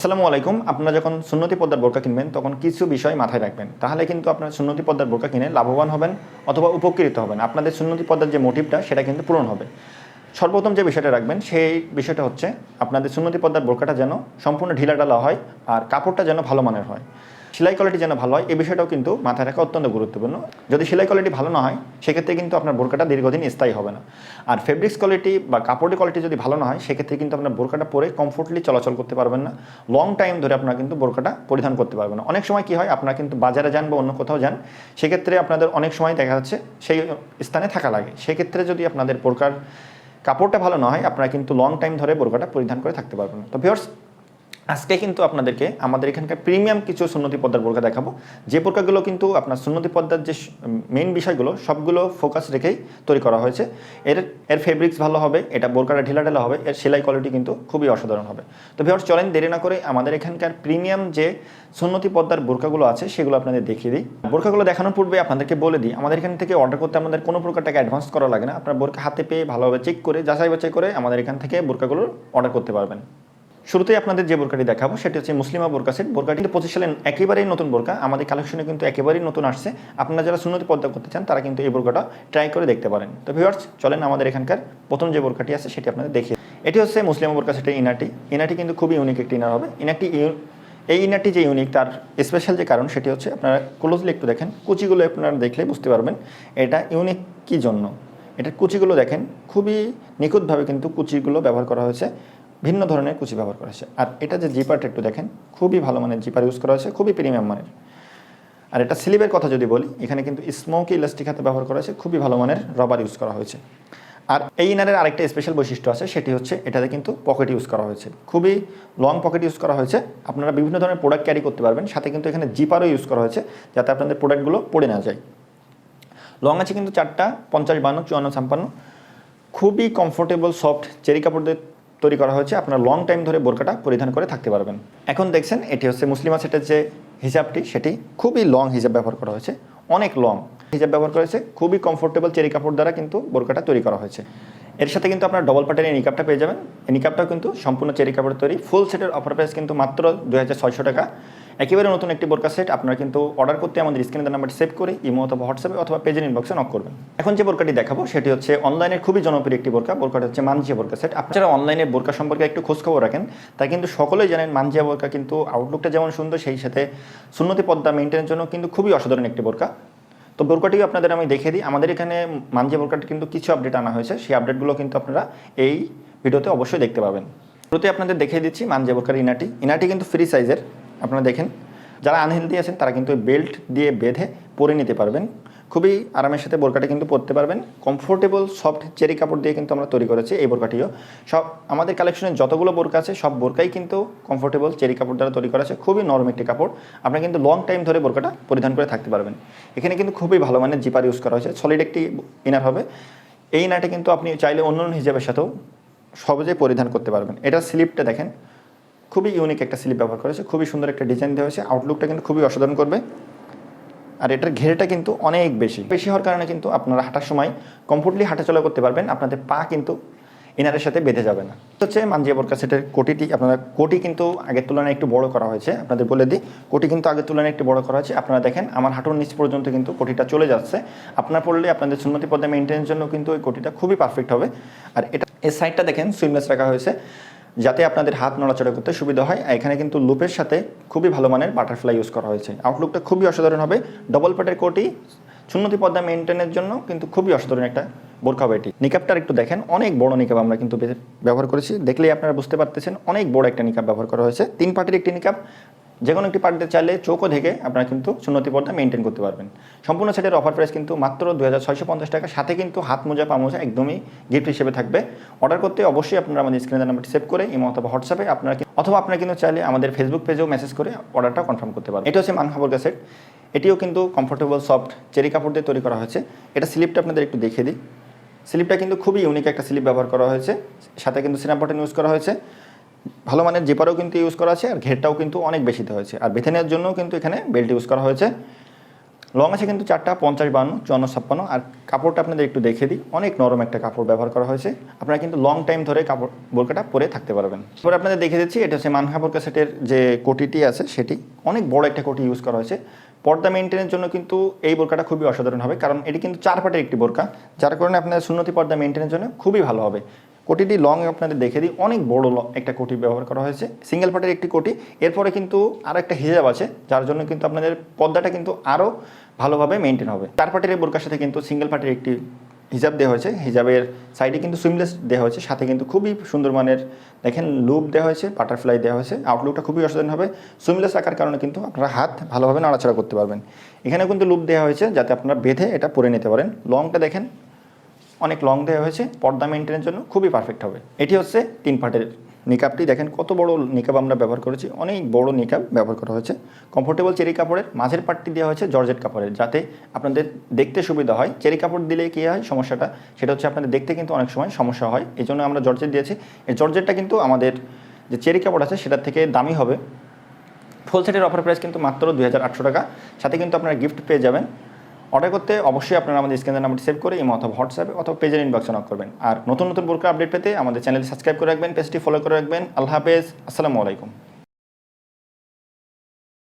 আসসালামু আলাইকুম। আপনারা যখন সুন্নতি পদ্মার বোরকা কিনবেন, তখন কিছু বিষয় মাথায় রাখবেন। তাহলে কিন্তু আপনার সুন্নতি পদ্মার বোরকা কিনে লাভবান হবেন অথবা উপকৃত হবেন। আপনাদের সুন্নতি পদ্মার যে মোটিভটা, সেটা কিন্তু পূরণ হবে। সর্বপ্রথম যে বিষয়টা রাখবেন, সেই বিষয়টা হচ্ছে, আপনাদের সুন্নতি পদ্মার বোরকাটা যেন সম্পূর্ণ ঢিলা ঢিলাঢালা হয় আর কাপড়টা যেন ভালো মানের হয়। সেলাই কোয়ালিটি যেন ভালো হয়, এই বিষয়টাও কিন্তু মাথায় রাখা অত্যন্ত গুরুত্বপূর্ণ। যদি সেলাই কোয়ালিটি ভালো না হয়, সেক্ষেত্রে কিন্তু আপনার বোরকাটা দীর্ঘদিন স্থায়ী হবে না। আর ফেব্রিক্স কোয়ালিটি বা কাপড়ের কোয়ালিটি যদি ভালো না হয়, সেক্ষেত্রে কিন্তু আপনার বোরকাটা পরে কমফোর্টলি চলাচল করতে পারবেন না। লং টাইম ধরে আপনারা কিন্তু বোরকাটা পরিধান করতে পারবেন না। অনেক সময় কি হয়, আপনারা কিন্তু বাজারে যান বা অন্য কোথাও যান, সেক্ষেত্রে আপনাদের অনেক সময় দেখা যাচ্ছে সেই স্থানে থাকা লাগে। সেক্ষেত্রে যদি আপনাদের বোরকার কাপড়টা ভালো না হয়, আপনারা কিন্তু লং টাইম ধরে বোরকাটা পরিধান করে থাকতে পারবেন তো ভিউয়ার্স আজকে কিন্তু আপনাদেরকে আমাদের এখানকার প্রিমিয়াম কিছু সুন্নতি পদ্মার বোরকা দেখাবো। যে বোরকাগুলো কিন্তু আপনার সুন্নতি পদ্মার যে মেইন বিষয়গুলো, সবগুলো ফোকাস রেখেই তৈরি করা হয়েছে। এর এর ফেব্রিক্স ভালো হবে, এটা বোরকাটা ঢিলা ঢেলা হবে, এর সেলাই কোয়ালিটি কিন্তু খুবই অসাধারণ হবে। তো ভিউয়ার্স চলেন দেরি না করে আমাদের এখানকার প্রিমিয়াম যে সুন্নতি পদ্মার বোরকাগুলো আছে, সেগুলো আপনাদের দেখিয়ে দিই। বোরকাগুলো দেখানোর পূর্বে আপনাদেরকে বলে দিই, আমাদের এখান থেকে অর্ডার করতে আমাদের কোনো প্রকার টাকা অ্যাডভান্স করা লাগে না। আপনার বোরকা হাতে পেয়ে ভালোভাবে চেক করে যাচাই বাছাই করে আমাদের এখান থেকে বোরকাগুলো অর্ডার করতে পারবেন। শুরুতেই আপনাদের যে বোরকাটি দেখাবো, সেটি হচ্ছে মুসলিমা বোরকা সেট। বোরকাটি কিন্তু পঁচিশ সালে একেবারেই নতুন বোরকা। আমাদের কালেকশনে কিন্তু একেবারেই নতুন আসছে। আপনারা যারা সুন্নতি পদ্মা করতে চান, তারা কিন্তু এই বোরকাটা ট্রাই করে দেখতে পারেন। তো ভিউয়ার্স চলেন আমাদের এখানকার প্রথম যে বোরকাটি আছে, সেটি আপনাদের দেখিয়ে এটি হচ্ছে মুসলিমা বোরকা সেটের ইনারটি ইনারটি কিন্তু খুবই ইউনিক একটি ইনার হবে। ইনারটি এই ইনারটি যে ইউনিক তার স্পেশাল যে কারণ, সেটি হচ্ছে আপনারা ক্লোজলি একটু দেখেন। কুচিগুলো আপনারা দেখলে বুঝতে পারবেন, এটা ইউনিক কী জন্য? এটার কুচিগুলো দেখেন, খুবই নিখুঁতভাবে কিন্তু কুচিগুলো ব্যবহার করা হয়েছে। ভিন্ন ধরনের কুচি ব্যবহার করা হয়েছে। আর এটা যে জিপারটা একটু দেখেন, খুবই ভালো মানের জিপার ইউজ করা হয়েছে, খুবই প্রিমিয়াম মানের। আর এটা স্লিপের কথা যদি বলি, এখানে কিন্তু স্মোকি ইলাস্টিক হাতে ব্যবহার করা হয়েছে, খুবই ভালো মানের রবার ইউজ করা হয়েছে। আর এই ইনারের আরেকটা স্পেশাল বৈশিষ্ট্য আছে, সেটি হচ্ছে এটাতে কিন্তু পকেট ইউজ করা হয়েছে। খুবই লং পকেট ইউজ করা হয়েছে। আপনারা বিভিন্ন ধরনের প্রোডাক্ট ক্যারি করতে পারবেন, সাথে কিন্তু এখানে জিপারও ইউজ করা হয়েছে, যাতে আপনাদের প্রোডাক্টগুলো পড়ে না যায়। লং আছে কিন্তু চারটা, পঞ্চাশ, বান্ন, চুয়ান্ন, ছাপ্পান্ন। খুবই কমফোর্টেবল সফট চেরি কাপড় দিয়ে তৈরি করা হয়েছে, আপনার লং টাইম ধরে বোরকাটা পরিধান করে থাকতে পারবেন। এখন দেখছেন, এটি হচ্ছে মুসলিমা সেটের যে হিজাবটি, সেটি খুবই লং হিজাব ব্যবহার করা হয়েছে, অনেক লং হিজাব ব্যবহার করা হয়েছে, খুবই কমফোর্টেবল চেরি কাপড় দ্বারা কিন্তু বোরকাটা তৈরি করা হয়েছে। এর সাথে কিন্তু আপনার ডবল প্যাটার্নের নিকাপটা পেয়ে যাবেন। এই নিকাপটাও কিন্তু সম্পূর্ণ চেরি কাপড় তৈরি ফুল সেটের অফার প্রাইস কিন্তু মাত্র দু হাজার ছয়শো টাকা। একেবারে নতুন একটি বোরকা সেট আপনারা কিন্তু অর্ডার করতে আমাদের স্ক্রিনের নাম্বারটি সেভ করে ইমো অথবা হোয়াটসঅ্যাপে অথবা পেজের ইনবক্সে নক করবেন। এখন যে বোরকাটি দেখাবো, সেটি হচ্ছে অনলাইনের খুবই জনপ্রিয় একটি বোরকা। বোরকাটা হচ্ছে মানজিয়া বোরকা সেট আপনারা অনলাইনে বোরকা সম্পর্কে একটু খোঁজখবর রাখেন তাই কিন্তু সকলেই জানেন মানজিয়া বোরকা কিন্তু আউটলুকটা যেমন সুন্দর, সেই সাথে সুন্নতি পদ্মা মেনটেনের জন্য কিন্তু খুবই অসাধারণ একটি বোরকা। তো বোরকাটিও আপনাদের আমি দেখে দিই। আমাদের এখানে মানজিয়া বোরকাটি কিন্তু কিছু আপডেট আনা হয়েছে। সেই আপডেটগুলো কিন্তু আপনারা এই ভিডিওতে অবশ্যই দেখতে পাবেন। প্রতি আপনাদের দেখিয়ে দিচ্ছি মানজিয়া বোরকার ইনাটি। ইনাটি কিন্তু ফ্রি সাইজের আপনারা দেখেন, যারা আনহেলদি আছেন, তারা কিন্তু বেল্ট দিয়ে বেঁধে পরে নিতে পারবেন। খুবই আরামের সাথে বোরকাটি কিন্তু পরতে পারবেন। কমফোর্টেবল, সফট চেরি কাপড় দিয়ে কিন্তু আমরা তৈরি করেছি এই বোরকাটিও। সব, আমাদের কালেকশনে যতগুলো বোরকা আছে, সব বোরকাই কিন্তু কমফোর্টেবল চেরি কাপড় দ্বারা তৈরি করা আছে। খুবই নরম একটি কাপড়। আপনারা কিন্তু লং টাইম ধরে বোরকাটা পরিধান করে থাকতে পারবেন। এখানে কিন্তু খুবই ভালো মানের জিপার ইউজ করা হয়েছে। সলিড একটি ইনার হবে। এই ইনারটা কিন্তু আপনি চাইলে অন্য অন্য হিসাবের সাথেও সহজেই পরিধান করতে পারবেন। এটা স্লিপটা দেখেন। খুবই ইউনিক একটা স্লিপ ব্যবহার করেছে, খুবই সুন্দর একটা ডিজাইন দেওয়া হয়েছে আউটলুকটা কিন্তু খুবই অসাধারণ করবে। আর এটার ঘেরেটা কিন্তু অনেক বেশি। বেশি হওয়ার কারণে কিন্তু আপনারা হাঁটার সময় কমফোর্টলি হাঁটাচলা করতে পারবেন, আপনাদের পা কিন্তু ইনারের সাথে বেঁধে যাবে না। তো হচ্ছে মানজিয়া বোরকা সেটের কোটিটি, আপনারা কোটি কিন্তু আগের তুলনায় একটু বড় করা হয়েছে, আপনাদের বলে দিই। কোটি কিন্তু আগের তুলনায় একটু বড় করা হয়েছে। আপনারা দেখেন, আমার হাঁটুর নিচ পর্যন্ত কিন্তু কোটিটা চলে যাচ্ছে। আপনার পড়লে আপনাদের সুন্নতি পদে মেনটেনের জন্য কিন্তু ওই কোটিটা খুবই পারফেক্ট হবে। আর এটা, এই সাইডটা দেখেন সুইমলেস রাখা হয়েছে। যাতে আপনাদের হাত নড়াচড়া করতে সুবিধা হয়। এখানে কিন্তু লুপের সাথে খুবই ভালো মানের বাটারফ্লাই ইউজ করা হয়েছে। আউটলুকটা খুবই অসাধারণ হবে। ডবল প্যাটের কোটি, সুন্নতি পদ্মা মেনটেনের জন্য কিন্তু খুবই অসাধারণ একটা বোরখা হবে এটি। নিকাপটার একটু দেখেন, অনেক বড় নিকাপ আমরা কিন্তু ব্যবহার করেছি। দেখলেই আপনারা বুঝতে পারতেছেন, অনেক বড় একটা নিকাপ ব্যবহার করা হয়েছে। তিন পার্টির একটি নিকাপ যে কোনো একটি পার্টিতে চাইলে চোখও থেকে আপনারা কিন্তু সুন্নতি পর্দা মেনটেন করতে পারবেন। সম্পূর্ণ সেটের অফার প্রাইস কিন্তু মাত্র দু হাজার ছয়শো পঞ্চাশ টাকা। সাথে কিন্তু হাত মোজা, পা মোজা একদমই গিফট হিসেবে থাকবে। অর্ডার করতে অবশ্যই আপনারা আমাদের স্ক্রিনের নাম্বারটি সেভ করে, ইমো অথবা হোয়াটসঅ্যাপে আপনারা অথবা আপনারা কিন্তু চাইলে আমাদের ফেসবুক পেজেও মেসেজ করে অর্ডারটা কনফার্ম করতে পারবেন। এটা হচ্ছে মানহাবর সেট এটিও কিন্তু কমফোর্টেবল সফট চেরি কাপড় দিয়ে তৈরি করা হয়েছে। এটা স্লিপটা আপনাদের একটু দেখিয়ে দিই। স্লিপটা কিন্তু খুবই ইউনিক একটা স্লিপ ব্যবহার করা হয়েছে। সাথে কিন্তু বাটন ইউজ করা হয়েছে। ভালো মানের জিপারও কিন্তু ইউজ করা আছে, আর ঘেরটাও কিন্তু অনেক বেশিতে হয়েছে। আর বেঁধে নেওয়ার জন্যও কিন্তু এখানে বেল্ট ইউজ করা হয়েছে। লং আছে কিন্তু চারটা, পঞ্চাশ বান্ন, চুয়ান্ন, ছাপ্পান্ন। আর কাপড়টা আপনাদের একটু দেখে দিই, অনেক নরম একটা কাপড় ব্যবহার করা হয়েছে। আপনারা কিন্তু লং টাইম ধরে কাপড় বোরকাটা পরে থাকতে পারবেন। এরপরে আপনাদের দেখে দিচ্ছি, এটা হচ্ছে মানহা বোরকা সেটের যে কোটিটি আছে, সেটি। অনেক বড় একটা কোটি ইউজ করা হয়েছে। পর্দা মেনটেনের জন্য কিন্তু এই বোরকাটা খুবই অসাধারণ হবে, কারণ এটি কিন্তু চার পাটের একটি বোরকা যার কারণে আপনাদের সুন্নতি পর্দা মেনটেনের জন্য খুবই ভালো হবে। কোটিটি লং আপনাদের দেখে দিই। অনেক বড় একটা কোটি ব্যবহার করা হয়েছে। সিঙ্গেল পার্টের একটি কোটি। এরপরে কিন্তু আরও একটা হিজাব আছে, যার জন্য কিন্তু আপনাদের পর্দাটা কিন্তু আরও ভালোভাবে মেনটেন হবে। চার পার্টের বোরকার সাথে কিন্তু সিঙ্গেল পার্টের একটি হিজাব দেওয়া হয়েছে। হিজাবের সাইডে কিন্তু সুইমলেস দেওয়া হয়েছে। সাথে কিন্তু খুবই সুন্দর মানের, দেখেন লুপ দেওয়া হয়েছে বাটারফ্লাই দেওয়া হয়েছে। আউটলুকটা খুবই অসাধারণ হবে। সুইমলেস রাখার কারণে কিন্তু আপনারা হাত ভালোভাবে নাড়াচাড়া করতে পারবেন। এখানে কিন্তু লুপ দেওয়া হয়েছে, যাতে আপনারা বেঁধে এটা পরে নিতে পারেন। লংটা দেখেন অনেক লং দেওয়া হয়েছে, পর্দা মেনটেনের জন্য খুবই পারফেক্ট হবে। এটি হচ্ছে তিন পার্টের নিকাপটি দেখেন কত বড় নিকাপ আমরা ব্যবহার করেছি, অনেক বড় নিকাপ ব্যবহার করা হয়েছে। কমফোর্টেবল চেরি কাপড়ের মাঝের পার্টটি দেওয়া হয়েছে জর্জেট কাপড়ের, যাতে আপনাদের দেখতে সুবিধা হয়। চেরি কাপড় দিলে কী হয় সমস্যাটা? সেটা হচ্ছে আপনাদের দেখতে কিন্তু অনেক সময় সমস্যা হয়। এই জন্য আমরা জর্জেট দিয়েছি। এই জর্জেটটা কিন্তু আমাদের যে চেরি কাপড় আছে সেটার থেকে দামি হবে। ফুল সেটের অফার প্রাইস কিন্তু মাত্র দুই হাজার আটশো টাকা। সাথে কিন্তু আপনারা গিফট পেয়ে যাবেন। অর্ডার করতে অবশ্যই আপনারা আমাদের স্ক্যানের নাম্বারটি সেভ করে ইমো অথবা হোয়াটসঅ্যাপে অথবা পেজের ইনবক্সে নক করবেন। আর নতুন নতুন বোরকা আপডেট পেতে আমাদের চ্যানেল সাবস্ক্রাইব করে রাখবেন, পেজটি ফলো করে রাখবেন। আল্লাহ হাফেজ, আসসালামু আলাইকুম।